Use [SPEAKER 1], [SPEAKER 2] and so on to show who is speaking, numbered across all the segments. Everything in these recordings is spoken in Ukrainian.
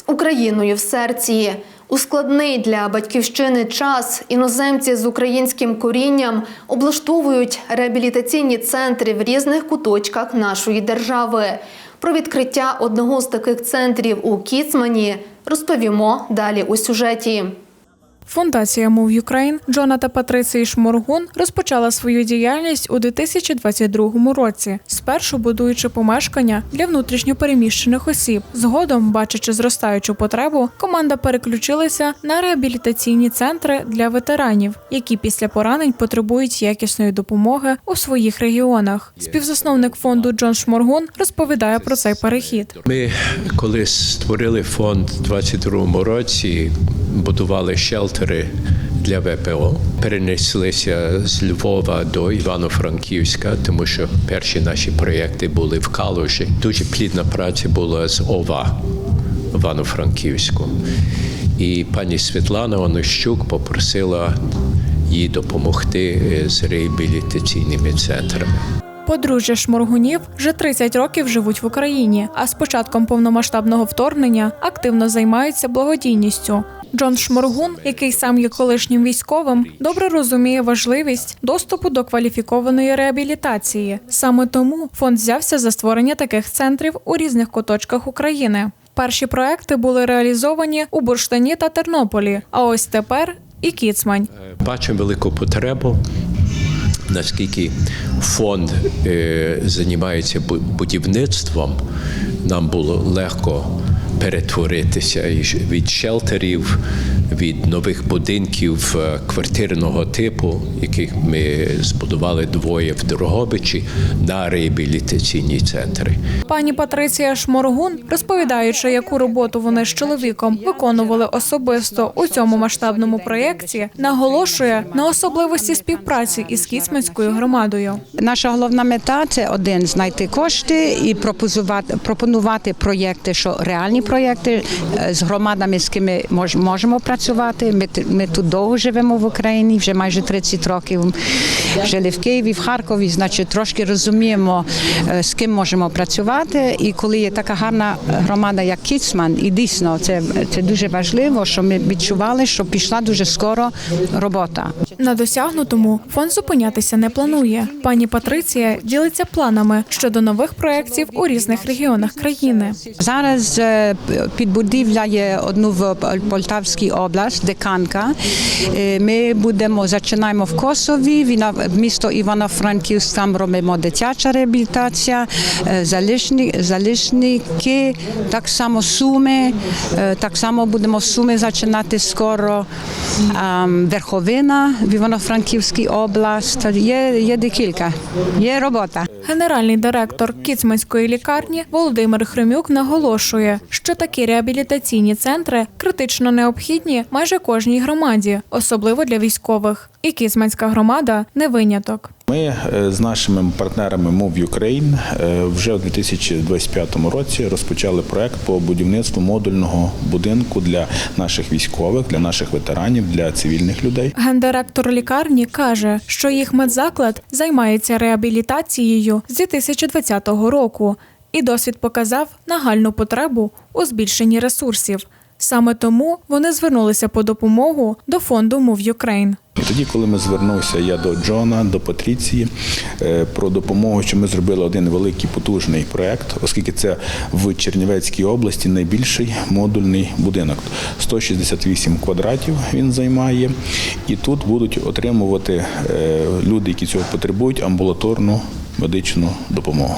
[SPEAKER 1] з Україною в серці. У складний для батьківщини час іноземці з українським корінням облаштовують реабілітаційні центри в різних куточках нашої держави. Про відкриття одного з таких центрів у Кіцмані розповімо далі у сюжеті.
[SPEAKER 2] Фундація Move Ukraine Джона та Патриції Шморгун розпочала свою діяльність у 2022 році, спершу будуючи помешкання для внутрішньопереміщених осіб. Згодом, бачачи зростаючу потребу, команда переключилася на реабілітаційні центри для ветеранів, які після поранень потребують якісної допомоги у своїх регіонах. Співзасновник фонду Джон Шморгун розповідає про цей перехід.
[SPEAKER 3] Ми коли створили фонд у 22-му році, будували шелтери для ВПО, перенеслися з Львова до Івано-Франківська, тому що перші наші проєкти були в Калуші. Дуже плідна праця була з ОВА Івано-Франківську. І пані Світлана Онощук попросила їй допомогти е, з реабілітаційними центрами.
[SPEAKER 2] Подружжя Шморгунів вже 30 років живуть в Україні, а з початком повномасштабного вторгнення активно займаються благодійністю. Джон Шморгун, який сам є колишнім військовим, добре розуміє важливість доступу до кваліфікованої реабілітації. Саме тому фонд взявся за створення таких центрів у різних куточках України. Перші проекти були реалізовані у Бурштині та Тернополі. А ось тепер і Кіцмань.
[SPEAKER 3] Бачимо велику потребу. Наскільки фонд е, займається бу- будівництвом, нам було легко перетворитися від шелтерів, від нових будинків е, квартирного типу, яких ми збудували двоє в Дрогобичі, на реабілітаційні центри.
[SPEAKER 2] Пані Патриція Шморгун, розповідаючи, яку роботу вони з чоловіком виконували особисто у цьому масштабному проєкті, наголошує на особливості співпраці із Кіцманською громадою.
[SPEAKER 4] Наша головна мета це один знайти кошти і пропонувати проєкти, що реальні проєкти е, з громадами, з ким ми мож- можемо працювати. Ми, ми тут довго живемо в Україні, вже майже 30 років. Жили в Києві, в Харкові, значить, трошки розуміємо, е, з ким можемо працювати. І коли є така гарна громада, як Кіцман, і дійсно це, це дуже важливо, що ми відчували, що пішла дуже скоро робота.
[SPEAKER 2] На досягнутому фонд зупинятися не планує. Пані Патриція ділиться планами щодо нових проєктів у різних регіонах країни.
[SPEAKER 4] Зараз е, підбудівля є одну в Полтавській області, Деканка. Е, Ми будемо починаємо в Косові, місто Івано-Франківськ, там робимо дитяча реабілітація, е, залишники, так само Суми, е, так само будемо Суми починати скоро. Верховина в Івано-Франківській області. Є, є декілька, є робота.
[SPEAKER 2] Генеральний директор Кіцманської лікарні Володимир Хремюк наголошує, що такі реабілітаційні центри критично необхідні майже кожній громаді, особливо для військових. І Кіцманська громада не виняток.
[SPEAKER 5] Ми е, з нашими партнерами Move Ukraine е, вже у 2025 році розпочали проект по будівництву модульного будинку для наших військових, для наших ветеранів, для цивільних людей.
[SPEAKER 2] Гендиректор лікарні каже, що їх медзаклад займається реабілітацією з 2020 року, і досвід показав нагальну потребу у збільшенні ресурсів. Саме тому вони звернулися по допомогу до фонду Move Ukraine.
[SPEAKER 5] І тоді, коли ми звернувся я до Джона, до Патріції е, про допомогу, що ми зробили один великий потужний проект, оскільки це в Чернівецькій області найбільший модульний будинок. 168 квадратів він займає, і тут будуть отримувати е, люди, які цього потребують, амбулаторну медичну допомогу.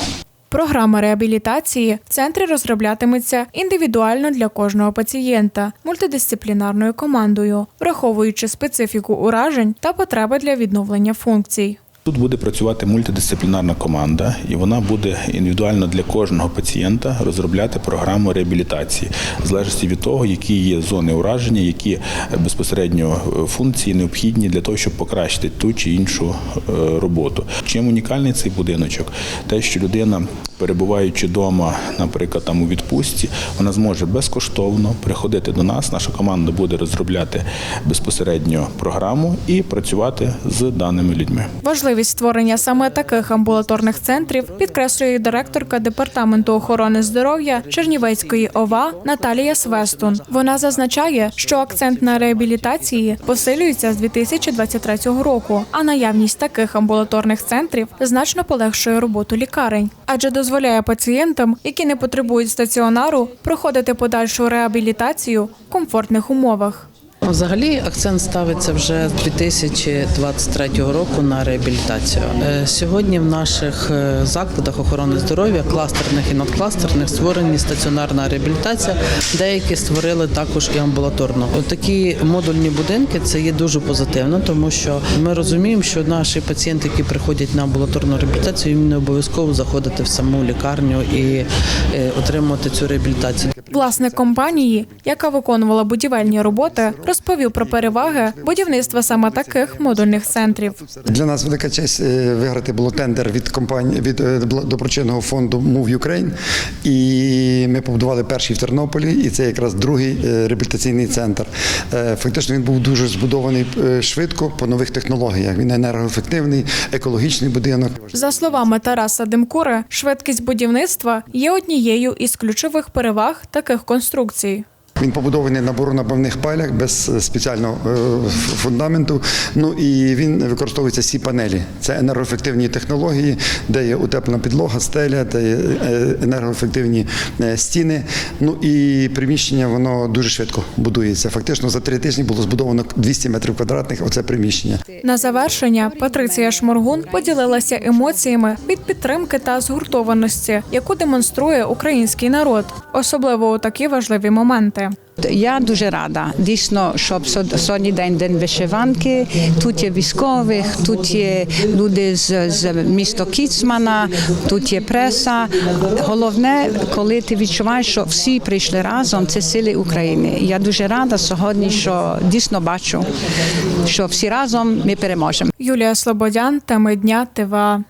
[SPEAKER 2] Програма реабілітації в центрі розроблятиметься індивідуально для кожного пацієнта мультидисциплінарною командою, враховуючи специфіку уражень та потреби для відновлення функцій.
[SPEAKER 5] Тут буде працювати мультидисциплінарна команда, і вона буде індивідуально для кожного пацієнта розробляти програму реабілітації, в залежності від того, які є зони ураження, які безпосередньо е, функції необхідні для того, щоб покращити ту чи іншу е, роботу. Чим унікальний цей будиночок? Те, що людина, перебуваючи вдома, наприклад, там у відпустці, вона зможе безкоштовно приходити до нас. Наша команда буде розробляти безпосередньо програму і працювати з даними людьми.
[SPEAKER 2] Важливо Важливість створення саме таких амбулаторних центрів підкреслює директорка департаменту охорони здоров'я Чернівецької ОВА Наталія Свестун. Вона зазначає, що акцент на реабілітації посилюється з 2023 року, а наявність таких амбулаторних центрів значно полегшує роботу лікарень, адже дозволяє пацієнтам, які не потребують стаціонару, проходити подальшу реабілітацію в комфортних умовах.
[SPEAKER 6] Взагалі акцент ставиться вже з 2023 року на реабілітацію. Е, Сьогодні в наших е, закладах охорони здоров'я, кластерних і надкластерних, створені стаціонарна реабілітація. Деякі створили також і амбулаторну. Такі модульні будинки це є дуже позитивно, тому що ми розуміємо, що наші пацієнти, які приходять на амбулаторну реабілітацію, їм не обов'язково заходити в саму лікарню і е, отримувати цю реабілітацію.
[SPEAKER 2] Власник компанії, яка виконувала будівельні роботи, розповів про переваги будівництва саме таких модульних центрів.
[SPEAKER 7] Для нас велика честь е, виграти було тендер від компанії від е, доброчинного фонду Move Ukraine. І ми побудували перший в Тернополі, і це якраз другий е, реабілітаційний центр. Фактично він був дуже збудований швидко по нових технологіях. Він енергоефективний, екологічний будинок.
[SPEAKER 2] За словами Тараса Демкури, швидкість будівництва є однією із ключових переваг таких конструкцій.
[SPEAKER 7] Він побудований на боронабивних палях без е, спеціального е, фундаменту. Ну і він використовується сі панелі. Це енергоефективні технології, де є утеплена підлога, стеля, де є е, енергоефективні стіни. Ну і приміщення воно дуже швидко будується. Фактично за три тижні було збудовано 200 метрів квадратних. Оце приміщення.
[SPEAKER 2] На завершення Патриція Шморгун поділилася емоціями від підтримки та згуртованості, яку демонструє український народ, особливо у такі важливі моменти.
[SPEAKER 4] Я дуже рада. Дійсно, щоб сьогодні день день вишиванки. Тут є військових, тут є люди з, з міста Кіцмана, тут є преса. Головне, коли ти відчуваєш, що всі прийшли разом, це сили України. Я дуже рада сьогодні, що дійсно бачу, що всі разом ми переможемо.
[SPEAKER 2] Юлія Слободян, теми дня ТВА.